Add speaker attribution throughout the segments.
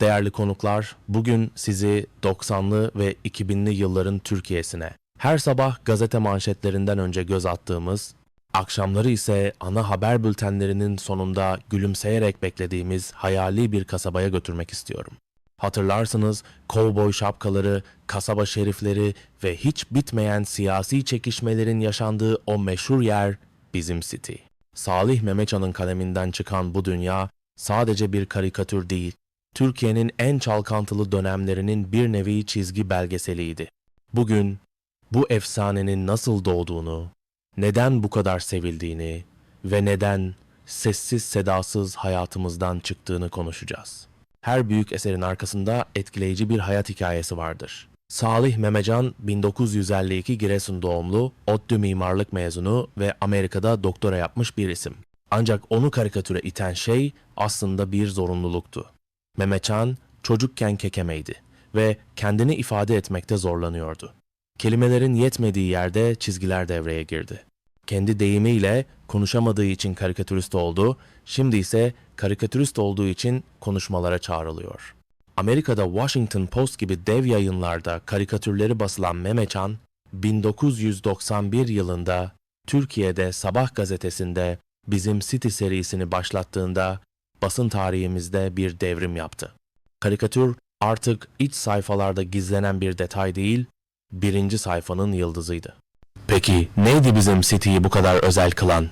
Speaker 1: Değerli konuklar, bugün sizi 90'lı ve 2000'li yılların Türkiye'sine, her sabah gazete manşetlerinden önce göz attığımız, akşamları ise ana haber bültenlerinin sonunda gülümseyerek beklediğimiz hayali bir kasabaya götürmek istiyorum. Hatırlarsınız kovboy şapkaları, kasaba şerifleri ve hiç bitmeyen siyasi çekişmelerin yaşandığı o meşhur yer bizim City. Salih Memeçan'ın kaleminden çıkan bu dünya sadece bir karikatür değil, Türkiye'nin en çalkantılı dönemlerinin bir nevi çizgi belgeseliydi. Bugün bu efsanenin nasıl doğduğunu, neden bu kadar sevildiğini ve neden sessiz sedasız hayatımızdan çıktığını konuşacağız. Her büyük eserin arkasında etkileyici bir hayat hikayesi vardır. Salih Memecan 1952 Giresun doğumlu, ODTÜ mimarlık mezunu ve Amerika'da doktora yapmış bir isim. Ancak onu karikatüre iten şey aslında bir zorunluluktu. Memecan çocukken kekemeydi ve kendini ifade etmekte zorlanıyordu. Kelimelerin yetmediği yerde çizgiler devreye girdi. Kendi deyimiyle konuşamadığı için karikatürist oldu, şimdi ise karikatürist olduğu için konuşmalara çağrılıyor. Amerika'da Washington Post gibi dev yayınlarda karikatürleri basılan Memecan, 1991 yılında Türkiye'de Sabah gazetesinde Bizim City serisini başlattığında basın tarihimizde bir devrim yaptı. Karikatür artık iç sayfalarda gizlenen bir detay değil, birinci sayfanın yıldızıydı. Peki neydi bizim City'yi bu kadar özel kılan?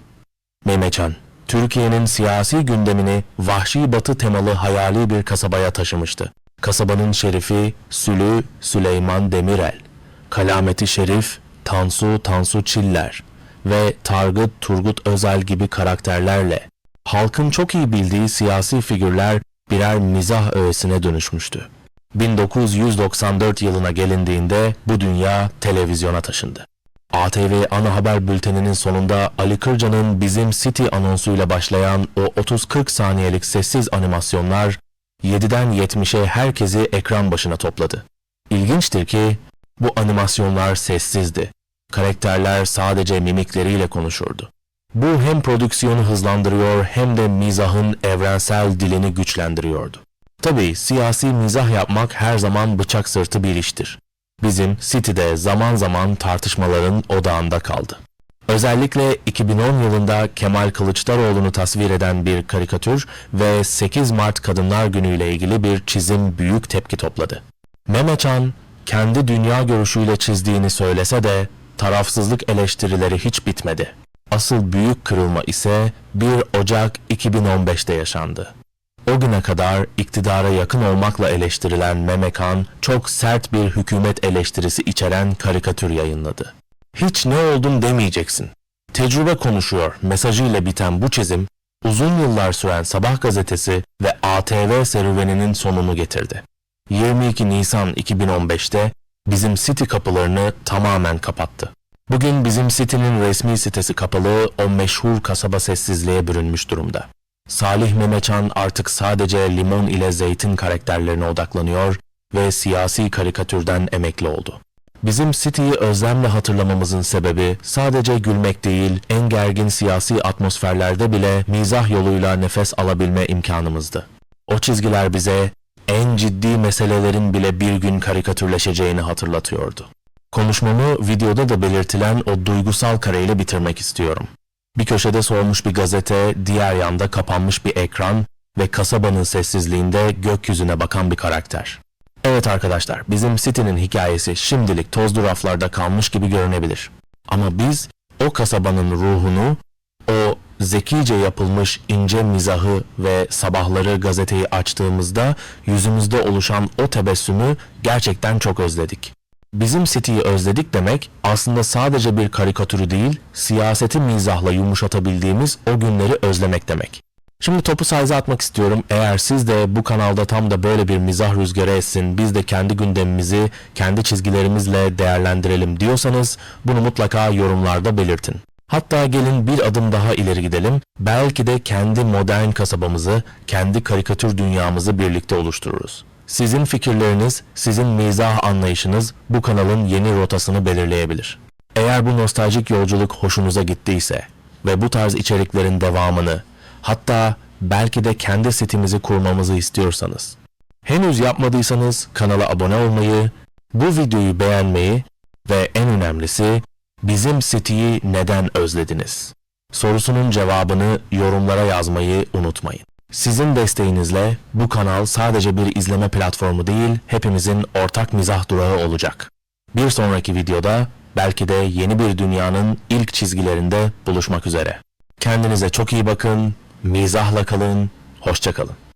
Speaker 1: Memecan, Türkiye'nin siyasi gündemini vahşi batı temalı hayali bir kasabaya taşımıştı. Kasabanın şerifi Sülü Süleyman Demirel, Kalameti Şerif Tansu Tansu Çiller ve Targıt Turgut Özel gibi karakterlerle halkın çok iyi bildiği siyasi figürler birer mizah öğesine dönüşmüştü. 1994 yılına gelindiğinde bu dünya televizyona taşındı. ATV ana haber bülteninin sonunda Ali Kırca'nın Bizim City anonsuyla başlayan o 30-40 saniyelik sessiz animasyonlar 7'den 70'e herkesi ekran başına topladı. İlginçtir ki bu animasyonlar sessizdi. Karakterler sadece mimikleriyle konuşurdu. Bu hem prodüksiyonu hızlandırıyor hem de mizahın evrensel dilini güçlendiriyordu. Tabii siyasi mizah yapmak her zaman bıçak sırtı bir iştir. Bizim City'de zaman zaman tartışmaların odağında kaldı. Özellikle 2010 yılında Kemal Kılıçdaroğlu'nu tasvir eden bir karikatür ve 8 Mart Kadınlar Günü ile ilgili bir çizim büyük tepki topladı. Memeçan kendi dünya görüşüyle çizdiğini söylese de tarafsızlık eleştirileri hiç bitmedi. Asıl büyük kırılma ise 1 Ocak 2015'te yaşandı. O güne kadar iktidara yakın olmakla eleştirilen Memekan çok sert bir hükümet eleştirisi içeren karikatür yayınladı. Hiç ne oldum demeyeceksin. Tecrübe konuşuyor mesajıyla biten bu çizim uzun yıllar süren Sabah gazetesi ve ATV serüveninin sonunu getirdi. 22 Nisan 2015'te bizim City kapılarını tamamen kapattı. Bugün bizim City'nin resmi sitesi kapalı, o meşhur kasaba sessizliğe bürünmüş durumda. Salih Memeçan artık sadece limon ile zeytin karakterlerine odaklanıyor ve siyasi karikatürden emekli oldu. Bizim City'yi özlemle hatırlamamızın sebebi sadece gülmek değil, en gergin siyasi atmosferlerde bile mizah yoluyla nefes alabilme imkanımızdı. O çizgiler bize en ciddi meselelerin bile bir gün karikatürleşeceğini hatırlatıyordu. Konuşmamı videoda da belirtilen o duygusal kareyle bitirmek istiyorum. Bir köşede solmuş bir gazete, diğer yanda kapanmış bir ekran ve kasabanın sessizliğinde gökyüzüne bakan bir karakter. Evet arkadaşlar, bizim City'nin hikayesi şimdilik tozlu raflarda kalmış gibi görünebilir. Ama biz o kasabanın ruhunu, o zekice yapılmış ince mizahı ve sabahları gazeteyi açtığımızda yüzümüzde oluşan o tebessümü gerçekten çok özledik. Bizim City'yi özledik demek aslında sadece bir karikatürü değil, siyaseti mizahla yumuşatabildiğimiz o günleri özlemek demek. Şimdi topu size atmak istiyorum. Eğer siz de bu kanalda tam da böyle bir mizah rüzgarı etsin, biz de kendi gündemimizi kendi çizgilerimizle değerlendirelim diyorsanız bunu mutlaka yorumlarda belirtin. Hatta gelin bir adım daha ileri gidelim. Belki de kendi modern kasabamızı, kendi karikatür dünyamızı birlikte oluştururuz. Sizin fikirleriniz, sizin mizah anlayışınız bu kanalın yeni rotasını belirleyebilir. Eğer bu nostaljik yolculuk hoşunuza gittiyse ve bu tarz içeriklerin devamını, hatta belki de kendi sitemizi kurmamızı istiyorsanız, Henüz yapmadıysanız kanala abone olmayı, bu videoyu beğenmeyi ve en önemlisi bizim City'yi neden özlediniz? Sorusunun cevabını yorumlara yazmayı unutmayın. Sizin desteğinizle bu kanal sadece bir izleme platformu değil, hepimizin ortak mizah durağı olacak. Bir sonraki videoda belki de yeni bir dünyanın ilk çizgilerinde buluşmak üzere. Kendinize çok iyi bakın, mizahla kalın, hoşça kalın.